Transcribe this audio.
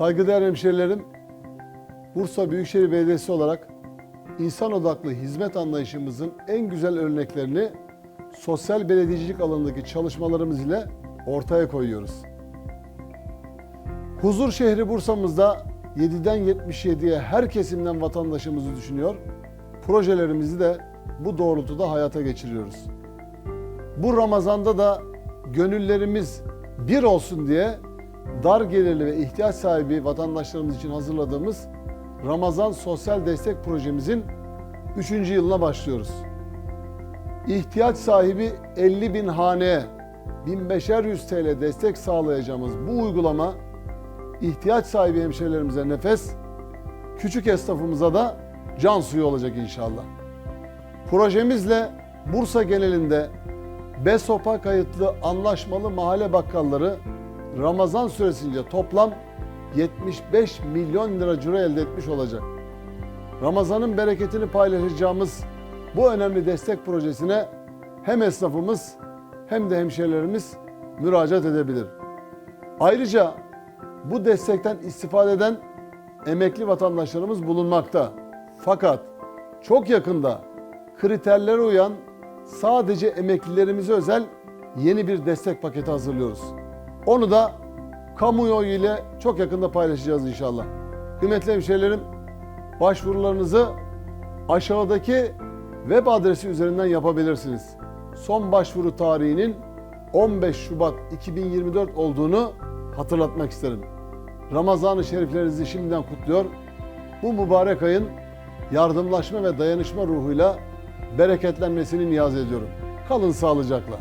Saygıdeğer hemşehrilerim, Bursa Büyükşehir Belediyesi olarak insan odaklı hizmet anlayışımızın en güzel örneklerini sosyal belediyecilik alanındaki çalışmalarımız ile ortaya koyuyoruz. Huzur şehri Bursa'mızda 7'den 77'ye her kesimden vatandaşımızı düşünüyor. Projelerimizi de bu doğrultuda hayata geçiriyoruz. Bu Ramazan'da da gönüllerimiz bir olsun diye dar gelirli ve ihtiyaç sahibi vatandaşlarımız için hazırladığımız Ramazan Sosyal Destek Projemizin 3. yılına başlıyoruz. İhtiyaç sahibi 50 bin haneye 1500 TL destek sağlayacağımız bu uygulama ihtiyaç sahibi hemşehrilerimize nefes, küçük esnafımıza da can suyu olacak inşallah. Projemizle Bursa genelinde BESOP'a kayıtlı anlaşmalı mahalle bakkalları Ramazan süresince toplam 75 milyon lira ciro elde etmiş olacak. Ramazan'ın bereketini paylaşacağımız bu önemli destek projesine hem esnafımız hem de hemşehrilerimiz müracaat edebilir. Ayrıca bu destekten istifade eden emekli vatandaşlarımız bulunmakta. Fakat çok yakında kriterlere uyan sadece emeklilerimize özel yeni bir destek paketi hazırlıyoruz. Onu da kamuoyu ile çok yakında paylaşacağız inşallah. Kıymetli hemşehrilerim, başvurularınızı aşağıdaki web adresi üzerinden yapabilirsiniz. Son başvuru tarihinin 15 Şubat 2024 olduğunu hatırlatmak isterim. Ramazan-ı Şeriflerinizi şimdiden kutluyor. Bu mübarek ayın yardımlaşma ve dayanışma ruhuyla bereketlenmesini niyaz ediyorum. Kalın sağlıcakla.